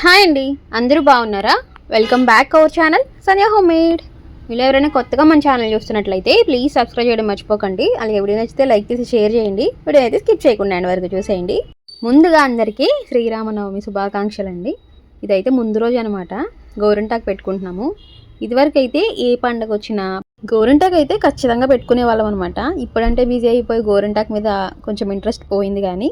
Hi అండి. అందరూ బాగున్నారా? Welcome back our channel Sandhya home made మీరు ఎవరైనా కొత్తగా మన ఛానల్ చూస్తున్నట్లయితే ప్లీజ్ సబ్స్క్రైబ్ చేయడం మర్చిపోకండి. అలాగే వీడియో నచ్చితే లైక్ చేసి షేర్ చేయండి. వీడియో అయితే స్కిప్ చేయకుండా ఎండ్ వరకు చూసేయండి. ముందుగా అందరికీ శ్రీరామనవమి శుభాకాంక్షలు అండి ఇదైతే ముందు రోజు అనమాట గోరింటాకు పెట్టుకుంటున్నాము. ఇదివరకు అయితే ఏ పండగ వచ్చినా గోరింటాకు అయితే ఖచ్చితంగా పెట్టుకునే వాళ్ళం అనమాట ఇప్పుడంటే బిజీ అయిపోయి గోరింటాకు మీద కొంచెం ఇంట్రెస్ట్ పోయింది కానీ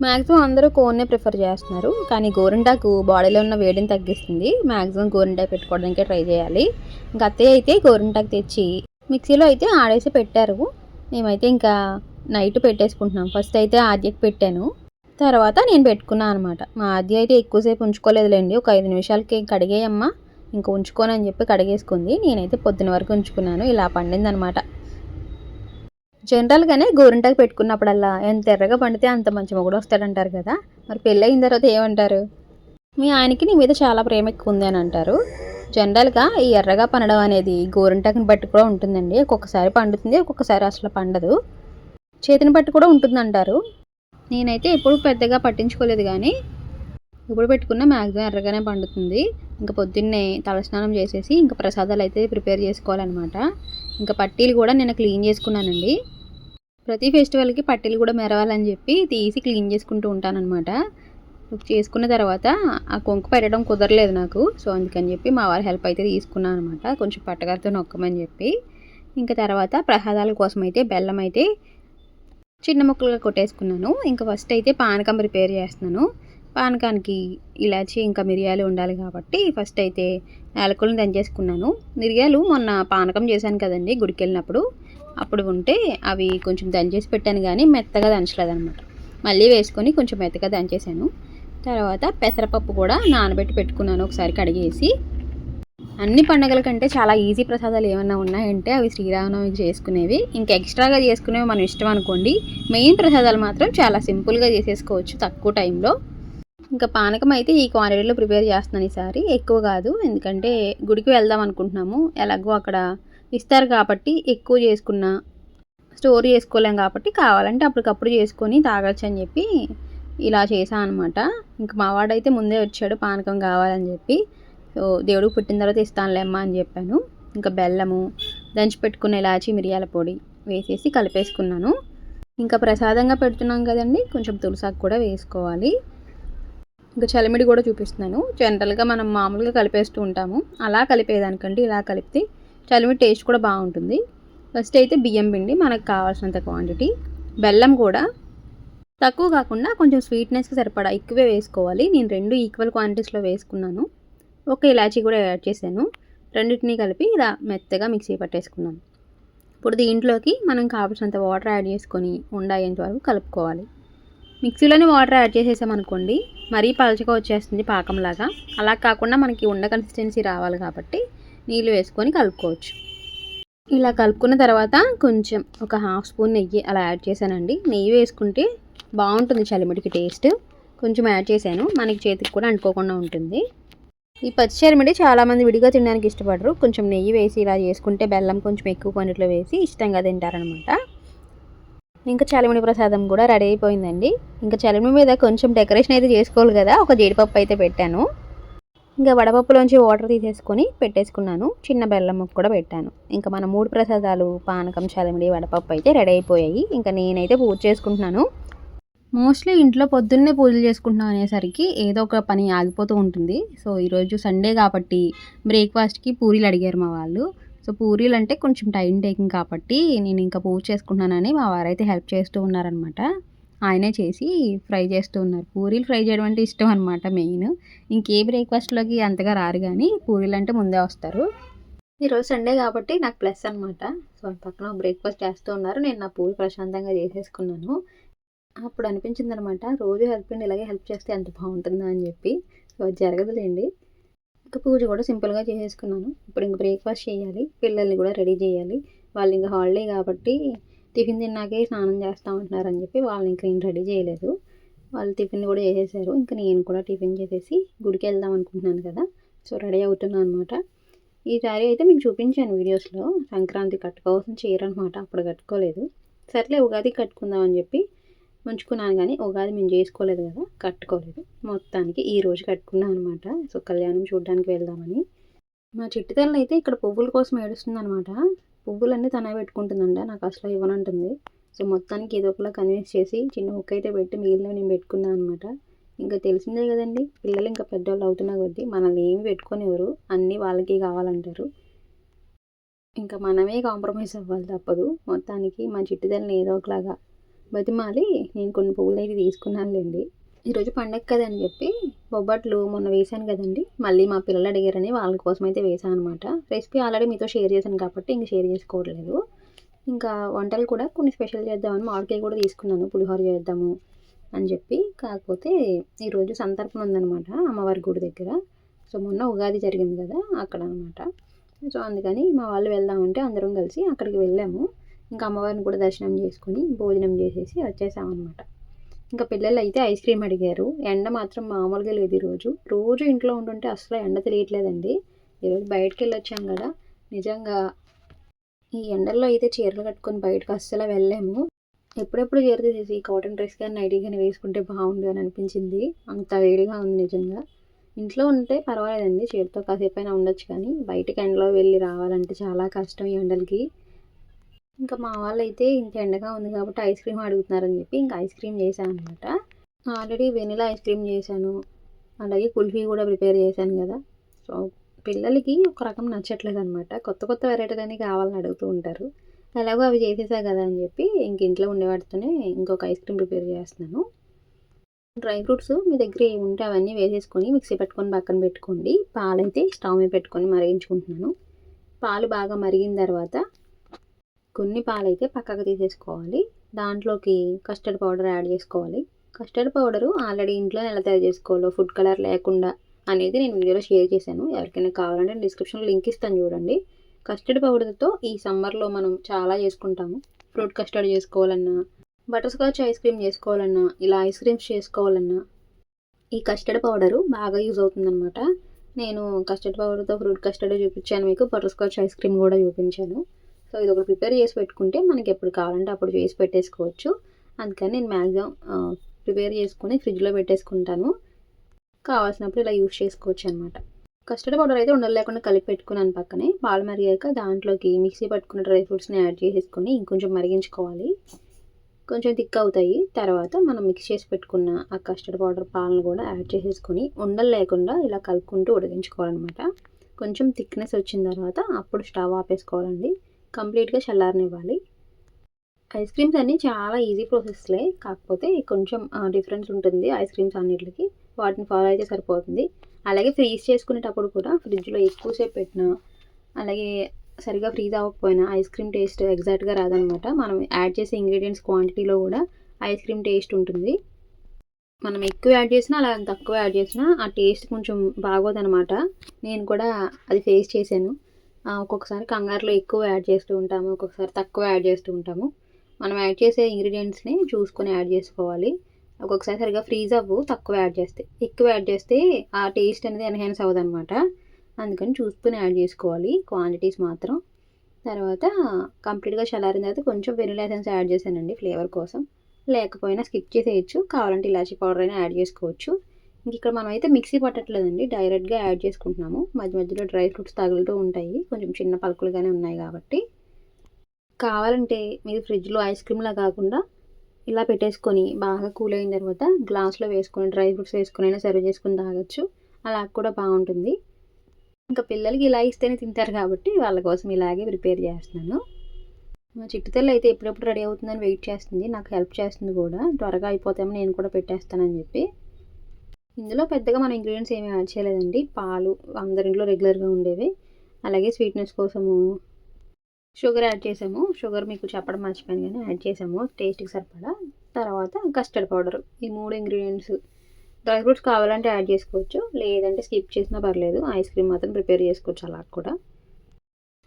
మ్యాక్సిమం అందరూ కోన్నే ప్రిఫర్ చేస్తున్నారు. కానీ గోరింటాకు బాడీలో ఉన్న వేడిని తగ్గిస్తుంది. మ్యాక్సిమం గోరింటాకు పెట్టుకోవడానికే ట్రై చేయాలి. ఇంకా అత్తయ్య అయితే గోరింటాకు తెచ్చి మిక్సీలో అయితే ఆడేసి పెట్టారు. మేమైతే ఇంకా నైట్ పెట్టేసుకుంటున్నాం. ఫస్ట్ అయితే ఆద్యకి పెట్టాను. తర్వాత నేను పెట్టుకున్నాను అనమాట మా ఆద్య అయితే ఎక్కువసేపు ఉంచుకోలేదులేండి. ఒక ఐదు నిమిషాలకి కడిగేయమ్మా. ఇంకా ఉంచుకోనని చెప్పి కడిగేసుకుంది. నేనైతే పొద్దున వరకు ఉంచుకున్నాను. ఇలా పండిందనమాట జనరల్గానే గోరింటాకు పెట్టుకున్నప్పుడల్లా ఎంత ఎర్రగా పండితే అంత మంచి మొగుడు వస్తాడంటారు కదా. మరి పెళ్ళి అయిన తర్వాత ఏమంటారు? మీ ఆయనకి నీ మీద చాలా ప్రేమ ఎక్కువ ఉంది అని అంటారు. జనరల్గా ఈ ఎర్రగా పండడం అనేది గోరింటాకుని బట్టి కూడా ఉంటుందండి. ఒక్కొక్కసారి పండుతుంది ఒక్కొక్కసారి అసలు పండదు. చేతిని బట్టి కూడా ఉంటుందంటారు. నేనైతే ఎప్పుడు పెద్దగా పట్టించుకోలేదు కానీ ఇప్పుడు పెట్టుకున్న మ్యాక్సిమం ఎర్రగానే పండుతుంది. ఇంకా పొద్దున్నే తలస్నానం చేసేసి ఇంకా ప్రసాదాలు అయితే ప్రిపేర్ చేసుకోవాలన్నమాట. ఇంకా పట్టీలు కూడా నేను క్లీన్ చేసుకున్నానండి. ప్రతి ఫెస్టివల్కి పట్టీలు కూడా మెరవాలని చెప్పి తీసి క్లీన్ చేసుకుంటూ ఉంటానన్నమాట. చేసుకున్న తర్వాత ఆ కొంకు పెట్టడం కుదరలేదు నాకు. సో అందుకని చెప్పి మా వారి హెల్ప్ అయితే తీసుకున్నాను అనమాట కొంచెం పట్టగారితో నొక్కమని చెప్పి. ఇంకా తర్వాత ప్రసాదాల కోసం అయితే బెల్లం అయితే చిన్న ముక్కలుగా కొట్టేసుకున్నాను. ఇంకా ఫస్ట్ అయితే పానకం ప్రిపేర్ చేస్తున్నాను. పానకానికి ఇలాచి ఇంకా మిరియాలు ఉండాలి కాబట్టి ఫస్ట్ అయితే యాలకులను దంచేసుకున్నాను. మిరియాలు మొన్న పానకం చేశాను కదండి గుడికి వెళ్ళినప్పుడు అప్పుడు ఉంటే అవి కొంచెం దంచేసి పెట్టాను కానీ మెత్తగా దంచలేదనమాట మళ్ళీ వేసుకొని కొంచెం మెత్తగా దంచేసాను తర్వాత పెసరపప్పు కూడా నానబెట్టి పెట్టుకున్నాను ఒకసారి కడిగేసి. అన్ని పండుగల కంటే చాలా ఈజీ ప్రసాదాలు ఏమైనా ఉన్నాయంటే అవి శ్రీరామనవమికి చేసుకునేవి. ఇంకా ఎక్స్ట్రాగా చేసుకునేవి మనం ఇష్టం అనుకోండి. మెయిన్ ప్రసాదాలు మాత్రం చాలా సింపుల్గా చేసేసుకోవచ్చు తక్కువ టైంలో. ఇంకా పానకం అయితే ఈ క్వాంటిటీలో ప్రిపేర్ చేస్తున్నాను ఈసారి. ఎక్కువ కాదు. ఎందుకంటే గుడికి వెళ్దాం అనుకుంటున్నాము. ఎలాగో అక్కడ ఇస్తారు కాబట్టి ఎక్కువ చేసుకున్న స్టోర్ చేసుకోలేం కాబట్టి కావాలంటే అప్పటికప్పుడు చేసుకొని తాగొచ్చు అని చెప్పి ఇలా చేశాను అనమాట ఇంకా మా వాడైతే ముందే వచ్చాడు పానకం కావాలని చెప్పి. సో దేవుడికి పుట్టిన తర్వాత ఇస్తానులేమ్మా అని చెప్పాను. ఇంకా బెల్లము దంచి పెట్టుకున్న ఇలాచి మిరియాల పొడి వేసేసి కలిపేసుకున్నాను. ఇంకా ప్రసాదంగా పెడుతున్నాం కదండి. కొంచెం తులసాకు కూడా వేసుకోవాలి. ఇంకా చలిమిడి కూడా చూపిస్తున్నాను. జనరల్గా మనం మామూలుగా కలిపేస్తూ ఉంటాము. అలా కలిపేదానికంటే ఇలా కలిపితే చలిమిడి టేస్ట్ కూడా బాగుంటుంది. ఫస్ట్ అయితే బియ్యం పిండి మనకు కావాల్సినంత క్వాంటిటీ బెల్లం కూడా. తక్కువ కాకుండా కొంచెం స్వీట్నెస్కి సరిపడా ఎక్కువే వేసుకోవాలి. నేను రెండు ఈక్వల్ క్వాంటిటీస్లో వేసుకున్నాను. ఒక ఇలాచీ కూడా యాడ్ చేశాను. రెండింటినీ కలిపి ఇలా మెత్తగా మిక్సీ పట్టేసుకున్నాను. ఇప్పుడు దీంట్లోకి మనం కావాల్సినంత వాటర్ యాడ్ చేసుకొని ఉండాయేంత వరకు కలుపుకోవాలి. మిక్సీలోనే వాటర్ యాడ్ చేసేసామనుకోండి మరీ పలచగా వచ్చేస్తుంది పాకంలాగా. అలా కాకుండా మనకి ఉండ కన్సిస్టెన్సీ రావాలి కాబట్టి నీళ్ళు వేసుకొని కలుపుకోవచ్చు. ఇలా కలుపుకున్న తర్వాత కొంచెం ఒక హాఫ్ స్పూన్ నెయ్యి అలా యాడ్ చేశానండి. నెయ్యి వేసుకుంటే బాగుంటుంది చలిమిడికి టేస్ట్. కొంచెం యాడ్ చేశాను. మనకి చేతికి కూడా అంటుకోకుండా ఉంటుంది. ఈ పచ్చి చలిమిడి చాలామంది విడిగా తినడానికి ఇష్టపడరు. కొంచెం నెయ్యి వేసి ఇలా చేసుకుంటే బెల్లం కొంచెం ఎక్కువ క్వాంటిటీలో వేసి ఇష్టంగా తింటారనమాట. ఇంకా చలిమిడి ప్రసాదం కూడా రెడీ అయిపోయిందండి. ఇంకా చలిమిడి మీద కొంచెం డెకరేషన్ అయితే చేసుకోవాలి కదా ఒక జీడిపప్పు అయితే పెట్టాను. ఇంకా వడపప్పులోంచి వాటర్ తీసేసుకొని పెట్టేసుకున్నాను. చిన్న బెల్లం ముక్క కూడా పెట్టాను. ఇంకా మన మూడు ప్రసాదాలు పానకం చలిమిడి వడపప్పు అయితే రెడీ అయిపోయాయి. ఇంకా నేనైతే పూజ చేసుకుంటున్నాను. మోస్ట్లీ ఇంట్లో పొద్దున్నే పూజలు చేసుకుంటున్నాం అనేసరికి ఏదో ఒక పని ఆగిపోతూ ఉంటుంది. సో ఈరోజు సండే కాబట్టి బ్రేక్ఫాస్ట్కి పూరీలు అడిగారు మా వాళ్ళు. సో పూరీలు అంటే కొంచెం టైం టేకింగ్ కాబట్టి నేను ఇంకా పూజ చేసుకుంటున్నానని మా వారైతే హెల్ప్ చేస్తూ ఉన్నారనమాట ఆయనే చేసి ఫ్రై చేస్తూ ఉన్నారు. పూరీలు ఫ్రై చేయడం అంటే ఇష్టం అనమాట మెయిన్. ఇంకే బ్రేక్ఫాస్ట్లోకి అంతగా రారు కానీ పూరీలు అంటే ముందే వస్తారు. ఈరోజు సండే కాబట్టి నాకు ప్లస్ అనమాట సో పక్కన బ్రేక్ఫాస్ట్ చేస్తూ ఉన్నారు. నేను నా పూరి ప్రశాంతంగా చేసేసుకున్నాను. అప్పుడు అనిపించింది అనమాట రోజు హస్బెండ్ ఇలాగే హెల్ప్ చేస్తే ఎంత బాగుంటుందా? అని చెప్పి. సో అది జరగదులేండి. ఇంకా పూజ కూడా సింపుల్గా చేసేసుకున్నాను. ఇప్పుడు ఇంక బ్రేక్ఫాస్ట్ చేయాలి పిల్లల్ని కూడా రెడీ చేయాలి. వాళ్ళు ఇంకా హాలిడే కాబట్టి టిఫిన్ తిన్నాకే స్నానం చేస్తూ ఉంటున్నారని చెప్పి వాళ్ళని ఇంకా నేను రెడీ చేయలేదు. వాళ్ళు టిఫిన్ కూడా చేసేసారు. ఇంకా నేను కూడా టిఫిన్ చేసేసి గుడికి వెళ్దాం అనుకుంటున్నాను కదా. సో రెడీ అవుతున్నాను అనమాట ఈ శారీ అయితే మీకు చూపించాను వీడియోస్లో. సంక్రాంతి కట్టుకోవాల్సిన చీర అనమాట అప్పుడు కట్టుకోలేదు. సర్లే ఉగాది కట్టుకుందాం అని చెప్పి ఉంచుకున్నాను కానీ ఉగాది మేము చేసుకోలేదు కదా కట్టుకోలేదు. మొత్తానికి ఈ రోజు కట్టుకున్నాను అనమాట సో కళ్యాణం చూడడానికి వెళ్దామని. మా చిట్టి తల్లి అయితే ఇక్కడ పువ్వుల కోసం ఏడుస్తుంది అనమాట పువ్వులన్నీ తనే పెట్టుకుంటుందంట నాకు అసలు ఇవ్వనంటుంది. సో మొత్తానికి ఏదో ఒకలా కన్విన్స్ చేసి చిన్న హుక్ అయితే పెట్టి మిగిలిన నేను పెట్టుకున్నాను అనమాట ఇంకా తెలిసిందే కదండి పిల్లలు ఇంకా పెద్దవాళ్ళు అవుతున్నా కొద్దీ మనల్ని ఏమి పెట్టుకునేవారు అన్నీ వాళ్ళకి కావాలంటారు. ఇంకా మనమే కాంప్రమైజ్ అవ్వాలి తప్పదు. మొత్తానికి మా చిట్టుదల్ని ఏదో ఒకలాగా బతిమాలి నేను కొన్ని పువ్వులు అయితే తీసుకున్నానులేండి. ఈరోజు పండగ కదని చెప్పి బొబ్బట్లు మొన్న వేశాను కదండి. మళ్ళీ మా పిల్లలు అడిగారని వాళ్ళ కోసం అయితే వేసాను అనమాట రెసిపీ ఆల్రెడీ మీతో షేర్ చేశాను కాబట్టి ఇంక షేర్ చేసుకోవట్లేదు. ఇంకా వంటలు కూడా కొన్ని స్పెషల్ చేద్దామని మామిడికాయ కూడా తీసుకున్నాను పులిహోర చేద్దాము అని చెప్పి. కాకపోతే ఈరోజు సంతర్పణ ఉందనమాట అమ్మవారి గుడి దగ్గర. సో మొన్న ఉగాది జరిగింది కదా అక్కడ అనమాట సో అందుకని మా వాళ్ళు వెళ్దామంటే అందరం కలిసి అక్కడికి వెళ్ళాము. ఇంకా అమ్మవారిని కూడా దర్శనం చేసుకుని భోజనం చేసేసి వచ్చేసామన్నమాట. ఇంకా పిల్లలు అయితే ఐస్ క్రీమ్ అడిగారు. ఎండ మాత్రం మామూలుగా లేదు ఈరోజు. రోజు ఇంట్లో ఉంటుంటే అసలు ఎండ తెలియట్లేదండి. ఈరోజు బయటకు వెళ్ళొచ్చాం కదా. నిజంగా ఈ ఎండల్లో అయితే చీరలు కట్టుకొని బయటకు అస్సలు వెళ్ళాము ఎప్పుడెప్పుడు చీర తీసేసి కాటన్ డ్రెస్ కానీ నైటీ కానీ వేసుకుంటే బాగుండు అని అనిపించింది. అంత వేడిగా ఉంది నిజంగా. ఇంట్లో ఉంటే పర్వాలేదండి. చీరతో కాసేపు అయినా ఉండొచ్చు కానీ బయటకి ఎండలో వెళ్ళి రావాలంటే చాలా కష్టం ఈ ఎండలకి. ఇంకా మా వాళ్ళు అయితే ఇంత ఎండగా ఉంది కాబట్టి ఐస్ క్రీమ్ అడుగుతున్నారని చెప్పి ఇంకా ఐస్ క్రీమ్ చేశాను అనమాట ఆల్రెడీ వెనిలా ఐస్ క్రీమ్ చేశాను. అలాగే కుల్ఫీ కూడా ప్రిపేర్ చేశాను కదా. సో పిల్లలకి ఒక రకం నచ్చట్లేదు అనమాట కొత్త కొత్త వెరైటీలన్నీ కావాలని అడుగుతూ ఉంటారు. ఎలాగో అవి చేసేసా కదా అని చెప్పి ఇంక ఇంట్లో ఉండేవాటితోనే ఇంకొక ఐస్ క్రీమ్ ప్రిపేర్ చేస్తున్నాను. డ్రై ఫ్రూట్స్ మీ దగ్గర ఉంటే అవన్నీ వేసేసుకొని మిక్సీ పెట్టుకొని పక్కన పెట్టుకోండి. పాలైతే స్టవ్ మీద పెట్టుకొని మరిగించుకుంటున్నాను. పాలు బాగా మరిగిన తర్వాత కొన్ని పాలైతే పక్కకు తీసేసుకోవాలి. దాంట్లోకి కస్టర్డ్ పౌడర్ యాడ్ చేసుకోవాలి. కస్టర్డ్ పౌడరు ఆల్రెడీ ఇంట్లో ఎలా తయారు చేసుకోవాలో ఫుడ్ కలర్ లేకుండా అనేది నేను వీడియోలో షేర్ చేశాను. ఎవరికైనా కావాలంటే డిస్క్రిప్షన్లో లింక్ ఇస్తాను చూడండి. కస్టర్డ్ పౌడర్తో ఈ సమ్మర్లో మనం చాలా చేసుకుంటాము. ఫ్రూట్ కస్టర్డ్ చేసుకోవాలన్నా బటర్ స్కాచ్ ఐస్ క్రీమ్ చేసుకోవాలన్నా ఇలా ఐస్ క్రీమ్స్ చేసుకోవాలన్నా ఈ కస్టర్డ్ పౌడరు బాగా యూజ్ అవుతుందన్నమాట. నేను కస్టర్డ్ పౌడర్తో ఫ్రూట్ కస్టర్డ్ చూపించాను మీకు బటర్ స్కాచ్ ఐస్ క్రీమ్ కూడా చూపించాను. సో ఇది ఒకటి ప్రిపేర్ చేసి పెట్టుకుంటే మనకి ఎప్పుడు కావాలంటే అప్పుడు చేసి పెట్టేసుకోవచ్చు. అందుకని నేను మ్యాక్సిమం ప్రిపేర్ చేసుకుని ఫ్రిడ్జ్లో పెట్టేసుకుంటాను. కావాల్సినప్పుడు ఇలా యూజ్ చేసుకోవచ్చు అనమాట కస్టర్డ్ పౌడర్ అయితే ఉండలు లేకుండా కలిపి పెట్టుకున్నాను పక్కనే. పాలు మరిగాక దాంట్లోకి మిక్సీ పట్టుకున్న డ్రై ఫ్రూట్స్ని యాడ్ చేసేసుకొని ఇంకొంచెం మరిగించుకోవాలి. కొంచెం థిక్ అవుతాయి. తర్వాత మనం మిక్స్ చేసి పెట్టుకున్న ఆ కస్టర్డ్ పౌడర్ పాలను కూడా యాడ్ చేసేసుకొని ఉండలు లేకుండా ఇలా కలుపుకుంటూ ఉడికించుకోవాలన్నమాట. కొంచెం థిక్నెస్ వచ్చిన తర్వాత అప్పుడు స్టవ్ ఆపేసుకోవాలండి. కంప్లీట్గా చల్లారనివ్వాలి. ఐస్ క్రీమ్స్ అన్నీ చాలా ఈజీ ప్రాసెస్లే. కాకపోతే కొంచెం డిఫరెన్స్ ఉంటుంది ఐస్ క్రీమ్స్ అన్నిటికి. వాటిని ఫాలో అయితే సరిపోతుంది. అలాగే ఫ్రీజ్ చేసుకునేటప్పుడు కూడా ఫ్రిడ్జ్లో ఎక్కువసేపు పెట్టినా అలాగే సరిగా ఫ్రీజ్ అవ్వకపోయినా ఐస్ క్రీమ్ టేస్ట్ ఎగ్జాక్ట్గా రాదనమాట. మనం యాడ్ చేసే ఇంగ్రీడియంట్స్ క్వాంటిటీలో కూడా ఐస్ క్రీమ్ టేస్ట్ ఉంటుంది. మనం ఎక్కువ యాడ్ చేసినా అలా తక్కువ యాడ్ చేసినా ఆ టేస్ట్ కొంచెం బాగోదనమాట. నేను కూడా అది ఫేస్ చేశాను. ఒక్కొక్కసారి కంగారులో ఎక్కువ యాడ్ చేస్తూ ఉంటాము ఒక్కొక్కసారి తక్కువ యాడ్ చేస్తూ ఉంటాము. మనం యాడ్ చేసే ఇంగ్రీడియంట్స్ని చూసుకొని యాడ్ చేసుకోవాలి. ఒక్కొక్కసారి సరిగా ఫ్రీజ్ అవ్వు తక్కువ యాడ్ చేస్తే. ఎక్కువ యాడ్ చేస్తే ఆ టేస్ట్ అనేది ఎన్హాన్స్ అవ్వదనమాట. అందుకని చూసుకొని యాడ్ చేసుకోవాలి క్వాంటిటీస్ మాత్రం. తర్వాత కంప్లీట్గా చల్లారిన తర్వాత కొంచెం వెనిలా ఎసెన్స్ యాడ్ చేశానండి ఫ్లేవర్ కోసం. లేకపోయినా స్కిప్ చేసేయచ్చు కావాలంటే ఇలాచీ పౌడర్ అయినా యాడ్ చేసుకోవచ్చు. ఇంక ఇక్కడ మనం అయితే మిక్సీ పట్టట్లేదండి. డైరెక్ట్గా యాడ్ చేసుకుంటున్నాము. మధ్య మధ్యలో డ్రై ఫ్రూట్స్ తగులుతూ ఉంటాయి. కొంచెం చిన్న పలుకులుగానే ఉన్నాయి కాబట్టి. కావాలంటే మీరు ఫ్రిడ్జ్లో ఐస్ క్రీమ్లా కాకుండా ఇలా పెట్టేసుకొని బాగా కూల్ అయిన తర్వాత గ్లాస్లో వేసుకొని డ్రై ఫ్రూట్స్ వేసుకొని అయినా సర్వ్ చేసుకుని తాగొచ్చు. అలా కూడా బాగుంటుంది. ఇంకా పిల్లలకి ఇలా ఇస్తేనే తింటారు కాబట్టి వాళ్ళ కోసం ఇలాగే ప్రిపేర్ చేస్తున్నాను. మా చిట్టుతల్లి అయితే ఎప్పుడెప్పుడు రెడీ అవుతుందని వెయిట్ చేస్తుంది. నాకు హెల్ప్ చేస్తుంది కూడా. త్వరగా అయిపోతామో నేను కూడా పెట్టేస్తానని చెప్పి. ఇందులో పెద్దగా మనం ఇంగ్రీడియంట్స్ ఏమి యాడ్ చేయలేదండి. పాలు అందరింట్లో రెగ్యులర్గా ఉండేవి. అలాగే స్వీట్నెస్ కోసము షుగర్ యాడ్ చేసాము. షుగర్ మీకు చెప్పడం మర్చిపోయాను కానీ యాడ్ చేసాము. టేస్ట్కి సరిపడా. తర్వాత కస్టర్డ్ పౌడర్ ఈ మూడు ఇంగ్రీడియంట్స్ డ్రై ఫ్రూట్స్ కావాలంటే యాడ్ చేసుకోవచ్చు. లేదంటే స్కిప్ చేసినా పర్లేదు. ఐస్ క్రీమ్ మాత్రం ప్రిపేర్ చేసుకోవచ్చు అలా కూడా.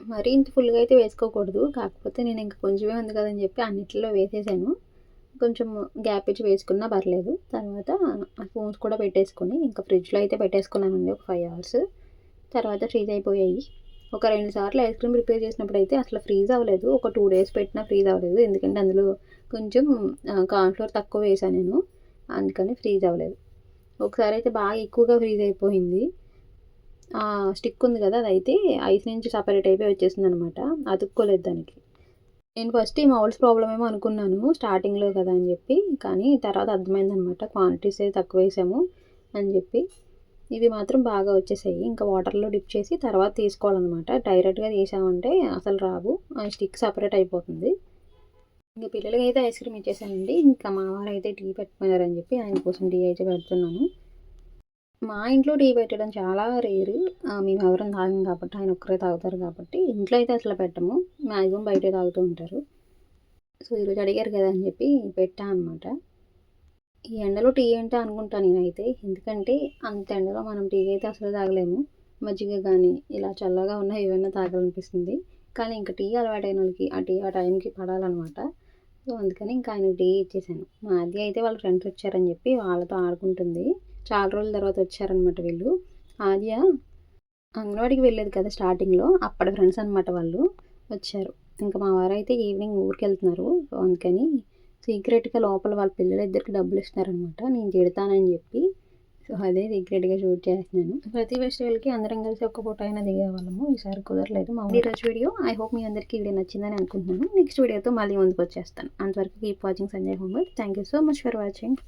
మరీ ఇంత ఫుల్గా అయితే వేసుకోకూడదు. కాకపోతే నేను ఇంకా కొంచెమే ఉంది కదని చెప్పి అన్నిటిలో వేసేసాను. కొంచెం గ్యాప్ ఇచ్చి వేసుకున్నా పర్లేదు. తర్వాత ఫోన్స్ కూడా పెట్టేసుకొని ఇంకా ఫ్రిడ్జ్లో అయితే పెట్టేసుకున్నానండి ఒక ఫైవ్ అవర్స్. తర్వాత ఫ్రీజ్ అయిపోయాయి. ఒక రెండు సార్లు ఐస్ క్రీమ్ ప్రిపేర్ చేసినప్పుడు అయితే అసలు ఫ్రీజ్ అవ్వలేదు. ఒక టూ డేస్ పెట్టినా ఫ్రీజ్ అవ్వలేదు. ఎందుకంటే అందులో కొంచెం కార్న్ఫ్లోర్ తక్కువ వేసాను నేను. అందుకని ఫ్రీజ్ అవ్వలేదు. ఒకసారి అయితే బాగా ఎక్కువగా ఫ్రీజ్ అయిపోయింది. స్టిక్ ఉంది కదా అదైతే ఐస్ నుంచి సపరేట్ అయిపోయి వచ్చేసింది అనమాట అతుక్కోలేదు దానికి. నేను ఫస్ట్ ఈ మౌల్స్ ప్రాబ్లం ఏమో అనుకున్నాను స్టార్టింగ్లో కదా అని చెప్పి కానీ తర్వాత అర్థమైందనమాట క్వాంటిటీస్ అయితే తక్కువ వేసాము అని చెప్పి. ఇవి మాత్రం బాగా వచ్చేసాయి. ఇంకా వాటర్లో డిప్ చేసి తర్వాత తీసుకోవాలన్నమాట. డైరెక్ట్గా తీసామంటే అసలు రావు. ఆ స్టిక్ సపరేట్ అయిపోతుంది. ఇంకా పిల్లలకి అయితే ఐస్ క్రీమ్ ఇచ్చేసానండి. ఇంకా మా వారు అయితే టీ పెట్టుకున్నారని చెప్పి ఆయన కోసం టీ అయితే పెడుతున్నాను. మా ఇంట్లో టీ పెట్టడం చాలా రేరు. మేము ఎవరైనా తాగం కాబట్టి ఆయన ఒక్కరే తాగుతారు కాబట్టి ఇంట్లో అయితే అసలు పెట్టము. మ్యాక్సిమం బయటే తాగుతూ ఉంటారు. సో ఈరోజు అడిగారు కదా అని చెప్పి పెట్టా అనమాట ఈ ఎండలో టీ అంటే అనుకుంటాను నేనైతే. ఎందుకంటే అంత ఎండలో మనం టీ అయితే అసలు తాగలేము. మజ్జిగ కానీ ఇలా చల్లగా ఉన్న ఏమైనా తాగాలనిపిస్తుంది. కానీ ఇంకా టీ అలవాటైన వాళ్ళకి ఆ టీ ఆ టైంకి పడాలన్నమాట. సో అందుకని ఇంకా ఆయన టీ ఇచ్చేసాను. మా అది అయితే వాళ్ళ ఫ్రెండ్స్ వచ్చారని చెప్పి వాళ్ళతో ఆడుకుంటుంది. చాలా రోజుల తర్వాత వచ్చారనమాట వీళ్ళు. ఆద్య అంగన్వాడికి వెళ్ళేది కదా స్టార్టింగ్లో అప్పటి ఫ్రెండ్స్ అనమాట వాళ్ళు వచ్చారు. ఇంకా మా వారు అయితే ఈవినింగ్ ఊరికి వెళ్తున్నారు అందుకని సీక్రెట్గా లోపల వాళ్ళ పిల్లలిద్దరికి డబ్బులు ఇస్తున్నారనమాట నేను తిడతానని చెప్పి సో అదే సీక్రెట్గా షూట్ చేస్తున్నాను. ప్రతి ఫెస్టివల్కి అందరం కలిసి ఒక్క ఫోటో అయినా దిగేవాళ్ళము. ఈసారి కుదరలేదు మా ఈరోజు వీడియో ఐ హోప్ మీ అందరికీ వీడియో నచ్చిందని అనుకుంటున్నాను. నెక్స్ట్ వీడియోతో మళ్ళీ ముందుకు వచ్చేస్తాను. అంతవరకు keep watching Sanjay homework thank you so much for watching